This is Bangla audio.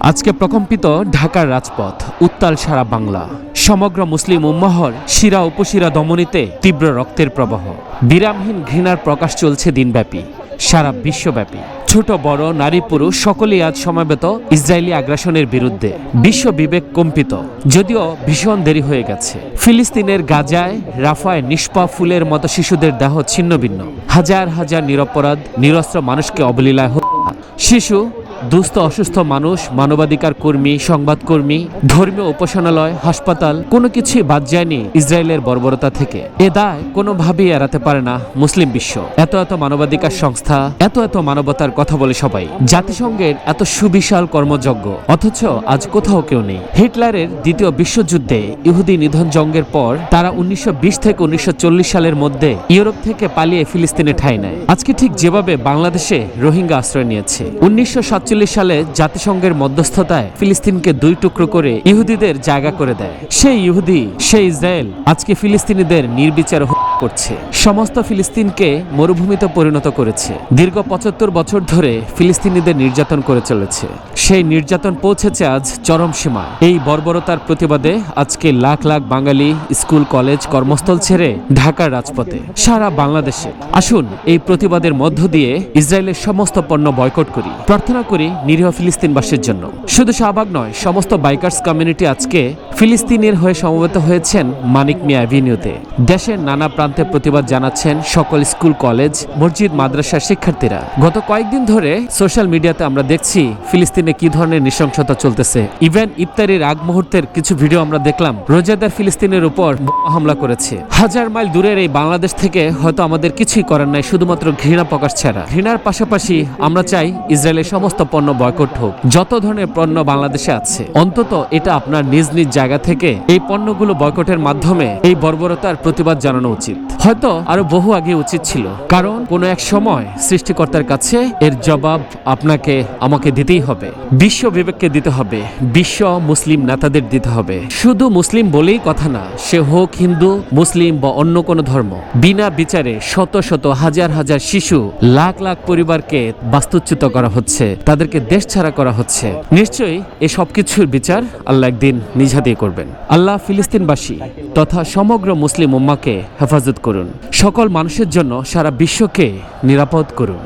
আজকে প্রকম্পিত ঢাকার রাজপথ, উত্তাল সারা বাংলা। সমগ্র মুসলিম উম্মাহর শিরা উপশিরা দমনীতে তীব্র রক্তের প্রবাহ। বিরামহীন ঘৃণার প্রকাশ চলছে দিনব্যাপী, সারা বিশ্বব্যাপী। ছোট, বড়, নারী, পুরুষ সকলেই আজ সমাবেত ইসরায়েলি আগ্রাসনের বিরুদ্ধে। বিশ্ব বিবেক কম্পিত, যদিও ভীষণ দেরি হয়ে গেছে। ফিলিস্তিনের গাজায়, রাফায় নিষ্পা ফুলের মতো শিশুদের দেহ ছিন্নভিন্ন। হাজার হাজার নিরপরাধ, নিরস্ত্র মানুষকে অবলীলায় শিশু দুস্থ, অসুস্থ মানুষ, মানবাধিকার কর্মী, সংবাদকর্মী, ধর্মীয় উপাসনালয়, হাসপাতাল, কোনো কিছুই বাদ যায়নি ইসরায়েলের বর্বরতা থেকে। এ দায় কোনোভাবেই এড়াতে পারে না মুসলিম বিশ্ব। এত এত মানবাধিকার সংস্থা, এত এত মানবতার কথা বলে সবাই। জাতিসংঘের এত সুবিশাল কর্মযজ্ঞ, অথচ আজ কোথাও কেউ নেই। হিটলারের দ্বিতীয় বিশ্বযুদ্ধে ইহুদি নিধন জঙ্গের পর তারা উনিশশো বিশ থেকে উনিশশো চল্লিশ সালের মধ্যে ইউরোপ থেকে পালিয়ে ফিলিস্তিনে ঠাঁই নেয়। আজকে ঠিক যেভাবে বাংলাদেশে রোহিঙ্গা আশ্রয় নিয়েছে। উনিশশো সালে জাতিসংঘের মধ্যস্থতায় ফিলিস্তিনকে দুই টুকরো করে ইহুদিদের জায়গা করে দেয়। সেই ইহুদি, সেই ইসরায়েল, আজকে ফিলিস্তিনিদের নির্বিচার করছে। সমস্ত ফিলিস্তিনকে মরুভূমিতে পরিণত করেছে। দীর্ঘ পঁচাত্তর বছর ধরে ফিলিস্তিনিদের নির্যাতন করে চলেছে। সেই নির্যাতন পৌঁছেছে আজ চরম সীমা এই বর্বরতার প্রতিবাদে আজকে লাখ লাখ বাঙালি স্কুল, কলেজ, কর্মস্থল ছেড়ে ঢাকার রাজপথে সারা বাংলাদেশে। আসুন এই প্রতিবাদের মধ্য দিয়ে ইসরায়েলের সমস্ত পণ্য বয়কট করি। প্রার্থনা করি নিরীহ ফিলিস্তিনবাসীর জন্য। শুধু শাহবাগ নয়, সমস্ত বাইকার্স কমিউনিটি আজকে ফিলিস্তিনের হয়ে সমবেত হয়েছেন মানিক মিয়া অ্যাভিনিউতে। দেশের নানা প্রান্তে প্রতিবাদ জানাচ্ছেন সকল স্কুল, কলেজ, মসজিদ, মাদ্রাসার শিক্ষার্থীরা। গত কয়েকদিন ধরে সোশ্যাল মিডিয়াতে আমরা দেখছি ফিলিস্তিনে কি ধরনের নৃশংসতা চলতেছে। ইভেন ইফতারির আগ মুহূর্তের কিছু ভিডিও আমরা দেখলাম, রোজাদার ফিলিস্তিনের উপর হামলা করেছে। হাজার মাইল দূরের এই বাংলাদেশ থেকে হয়তো আমাদের কিছুই করার নাই, শুধুমাত্র ঘৃণা প্রকাশ ছাড়া। ঘৃণার পাশাপাশি আমরা চাই ইসরায়েলের সমস্ত পণ্য বয়কট হোক। যত ধরনের পণ্য বাংলাদেশে আছে, অন্তত এটা আপনার নিজ নিজ জায়গা থেকে এই পণ্যগুলো বয়কটের মাধ্যমে এই বর্বরতার প্রতিবাদ জানানো উচিত। হয়তো আরও বহু আগে উচিত ছিল। কারণ কোনো এক সময় সৃষ্টিকর্তার কাছে এর জবাব আপনাকে, আমাকে দিতেই হবে। বিশ্ব বিবেককে দিতে হবে। বিশ্ব মুসলিম নেতাদের দিতে হবে। শুধু মুসলিম বলেই কথা না, সে হোক হিন্দু, মুসলিম বা অন্য কোনো ধর্ম, বিনা বিচারে শত শত হাজার হাজার শিশু লাখ লাখ পরিবারকে বাস্তুচ্যুত করা হচ্ছে, তাদেরকে দেশ ছাড়া করা হচ্ছে। নিশ্চয়ই এই সব কিছুর বিচার আল্লাহ একদিন নিজ হাতেই করবেন। আল্লাহ ফিলিস্তিনবাসী তথা সমগ্র মুসলিম উম্মাকে হেফাজত করুন। সকল মানুষের জন্য সারা বিশ্বকে নিরাপদ করুন।